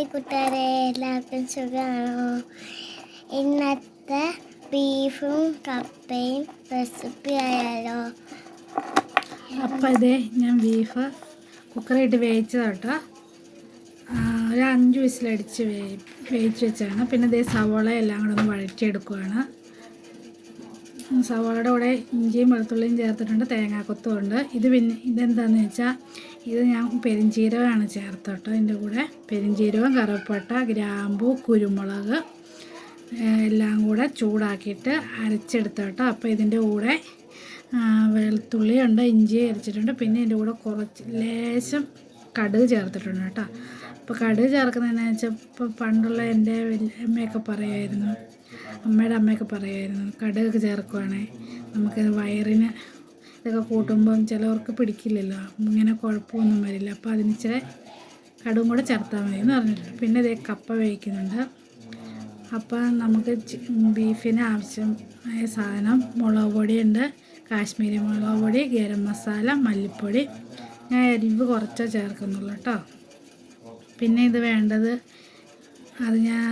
Hi കൂട്ടുകാരെ എല്ലാവർക്കും സുഖമാണോ? ഇന്നത്തെ ബീഫും കപ്പയും റെസിപ്പി ആയാലോ? അപ്പം ഇതേ ഞാൻ ബീഫ് കുക്കറായിട്ട് വേവിച്ചതാട്ടോ. ഒരു അഞ്ച് വിസിലടിച്ച് വേ വേവിച്ച് വെച്ചാണ് പിന്നെ ഇതേ സവോള എല്ലാം കൂടെ ഒന്ന് വഴറ്റിയെടുക്കുകയാണ് സവോളയുടെ കൂടെ ഇഞ്ചിയും വെളുത്തുള്ളിയും ചേർത്തിട്ടുണ്ട് തേങ്ങാക്കൊത്തും ഉണ്ട്. ഇത് പിന്നെ ഇതെന്താണെന്ന് വെച്ചാൽ ഇത് ഞാൻ പെരിഞ്ചീരകമാണ് ചേർത്തോട്ടോ ഇതിന്റെ കൂടെ പെരിഞ്ചീരകം കറുവപ്പട്ട ഗ്രാമ്പു കുരുമുളക് എല്ലാം കൂടെ ചൂടാക്കിയിട്ട് അരച്ചെടുത്തോട്ടോ അപ്പോൾ ഇതിന്റെ കൂടെ വെളുത്തുള്ളിയുണ്ട് ഇഞ്ചി അരച്ചിട്ടുണ്ട്. പിന്നെ ഇതിന്റെ കൂടെ കുറച്ച് ലേശം കടുക് ചേർത്തിട്ടുണ്ട് കേട്ടോ. അപ്പോൾ കടുക് ചേർക്കുന്നതെന്ന് വെച്ചാൽ ഇപ്പോൾ പണ്ടുള്ള എന്റെ അമ്മയൊക്കെ പറയുമായിരുന്നു. അമ്മയുടെ അമ്മയൊക്കെ പറയുമായിരുന്നു കടുകൊക്കെ ചേർക്കുവാണേ. നമുക്കത് വയറിന് ഇതൊക്കെ കൂട്ടുമ്പം ചിലവർക്ക് പിടിക്കില്ലല്ലോ. ഇങ്ങനെ കുഴപ്പമൊന്നും വരില്ല. അപ്പോൾ അതിന് ഇച്ചിരി കടും കൂടെ ചേർത്താൽ മതി എന്ന് പറഞ്ഞിട്ടുണ്ട്. പിന്നെ ഇതേ കപ്പ വേവിക്കുന്നുണ്ട്. അപ്പം നമുക്ക് ബീഫിന് ആവശ്യമായ സാധനം മുളക് പൊടിയുണ്ട്. കാശ്മീരി മുളക് പൊടി ഗരം മസാല മല്ലിപ്പൊടി. ഞാൻ എരിവ് കുറച്ചേ ചേർക്കുന്നുള്ളൂ കേട്ടോ. പിന്നെ ഇത് വേണ്ടത് അത് ഞാൻ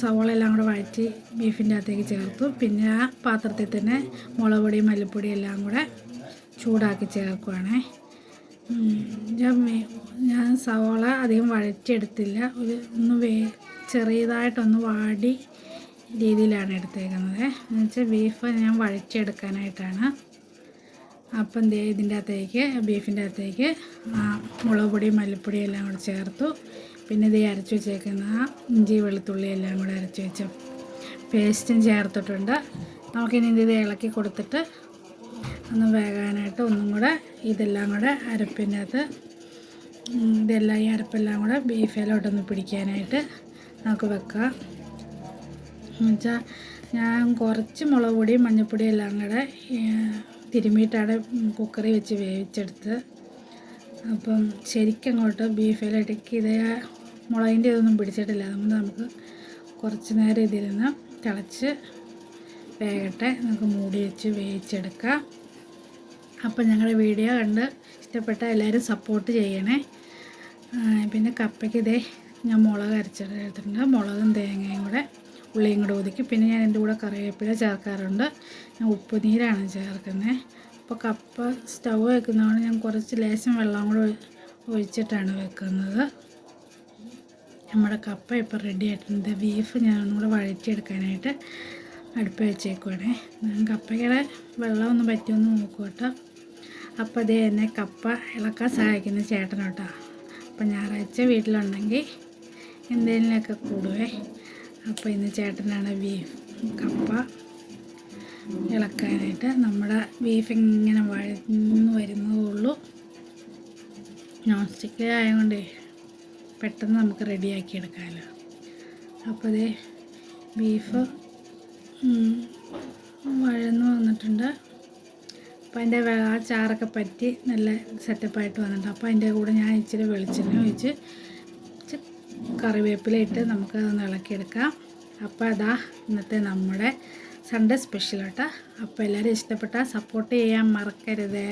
സവോള എല്ലാം കൂടെ വഴറ്റി ബീഫിന്റെ അകത്തേക്ക് ചേർത്തു. പിന്നെ ആ പാത്രത്തിൽ തന്നെ മുളക് പൊടി മല്ലിപ്പൊടി എല്ലാം കൂടെ ചൂടാക്കി ചേർക്കുവാണേ. ഞാൻ സവോള അധികം വഴറ്റിയെടുത്തില്ല. ഒരു ഒന്ന് വേ ചെറിയതായിട്ടൊന്ന് വാടി രീതിയിലാണ് എടുത്തേക്കുന്നത്. എന്നുവെച്ചാൽ ബീഫ് ഞാൻ വഴറ്റിയെടുക്കാനായിട്ടാണ്. അപ്പം ദേ ഇതിന്റെ അകത്തേക്ക് ബീഫിന്റെ അകത്തേക്ക് മുളക് പൊടി മല്ലിപ്പൊടി എല്ലാം കൂടെ ചേർത്തു. പിന്നെ ഇത് അരച്ച് വെച്ചേക്കുന്ന ഇഞ്ചി വെളുത്തുള്ളി എല്ലാം കൂടെ അരച്ച് വെച്ച പേസ്റ്റും ചേർത്തിട്ടുണ്ട്. നമുക്കിനി ഇത് ഇളക്കി കൊടുത്തിട്ട് ഒന്ന് വേകാനായിട്ട് ഒന്നും കൂടെ ഇതെല്ലാം കൂടെ അരപ്പിന്റെ അകത്ത് ഇതെല്ലാം ഈ അരപ്പെല്ലാം കൂടെ ബീഫിലോട്ടൊന്ന് പിടിക്കാനായിട്ട് നമുക്ക് വെക്കാം. എന്നുവെച്ചാൽ ഞാൻ കുറച്ച് മുളക് പൊടിയും മഞ്ഞൾപ്പൊടിയും എല്ലാം കൂടെ തിരുമ്മിയിട്ടാണ് കുക്കറിൽ വെച്ച് വേവിച്ചെടുത്ത്. അപ്പം ശരിക്കും അങ്ങോട്ട് ബീഫിലിടയ്ക്ക് ഇതേ മുളകിന്റെ ഇതൊന്നും പിടിച്ചിട്ടില്ല. അതുകൊണ്ട് നമുക്ക് കുറച്ച് നേരം ഇതിരുന്ന് തിളച്ച് വേകട്ടെ. നമുക്ക് മൂടി വെച്ച് വേവിച്ചെടുക്കാം. അപ്പം ഞങ്ങളുടെ വീഡിയോ കണ്ട് ഇഷ്ടപ്പെട്ട എല്ലാവരും സപ്പോർട്ട് ചെയ്യണേ. പിന്നെ കപ്പയ്ക്ക് ഇതേ ഞാൻ മുളക് അരച്ചെടുത്തിട്ടുണ്ട് മുളകും തേങ്ങയും കൂടെ ഉള്ളിയും കൂടെ ഒതുക്കി. പിന്നെ ഞാൻ എന്റെ കൂടെ കറിവേപ്പില ചേർക്കാറുണ്ട്. ഞാൻ ഉപ്പുനീരാണ് ചേർക്കുന്നത് അപ്പോൾ കപ്പ സ്റ്റൗ വെക്കുന്നതുകൊണ്ട് ഞാൻ കുറച്ച് ലേശം വെള്ളം കൂടെ ഒഴിച്ചിട്ടാണ് വെക്കുന്നത്. നമ്മുടെ കപ്പ ഇപ്പോൾ റെഡി ആയിട്ടുണ്ട്. ബീഫ് ഞാൻ ഒന്നുകൂടെ വഴറ്റിയെടുക്കാനായിട്ട് അടുപ്പ് വെച്ചേക്കുവാണേ. ഞാൻ കപ്പയ്ക്കുടെ വെള്ളമൊന്നും പറ്റുമെന്ന് നോക്കൂ അപ്പോൾ അതേ എന്നെ കപ്പ ഇളക്കാൻ സഹായിക്കുന്ന ചേട്ടനോട്ടോ. അപ്പോൾ ഞായറാഴ്ച വീട്ടിലുണ്ടെങ്കിൽ എന്തെങ്കിലുമൊക്കെ കൂടുവേ. അപ്പോൾ ഇന്ന് ചേട്ടനാണ് ബീഫ് കപ്പ ഇളക്കാനായിട്ട് നമ്മുടെ ബീഫ് ഇങ്ങനെ വഴന്ന് വരുന്നതേ ഉള്ളൂ. നോൺ സ്റ്റിക്ക് ആയതുകൊണ്ട് പെട്ടെന്ന് നമുക്ക് റെഡിയാക്കി എടുക്കാമല്ലോ അപ്പോൾ ഇതേ ബീഫ് വഴന്ന് വന്നിട്ടുണ്ട്. അപ്പോൾ അതിന്റെ ആ ചാറൊക്കെ പറ്റി നല്ല സെറ്റപ്പായിട്ട് വന്നിട്ടുണ്ട്. അപ്പോൾ അതിന്റെ കൂടെ ഞാൻ ഇച്ചിരി വെളിച്ചെണ്ണ ഒഴിച്ച് കറിവേപ്പില ഇട്ട് നമുക്ക് അതൊന്ന് ഇളക്കിയെടുക്കാം. അപ്പോൾ അതാ ഇന്നത്തെ നമ്മുടെ സൺഡേ സ്പെഷ്യൽ കേട്ടോ അപ്പോൾ എല്ലാവരും ഇഷ്ടപ്പെട്ടാൽ സപ്പോർട്ട് ചെയ്യാൻ മറക്കരുതേ.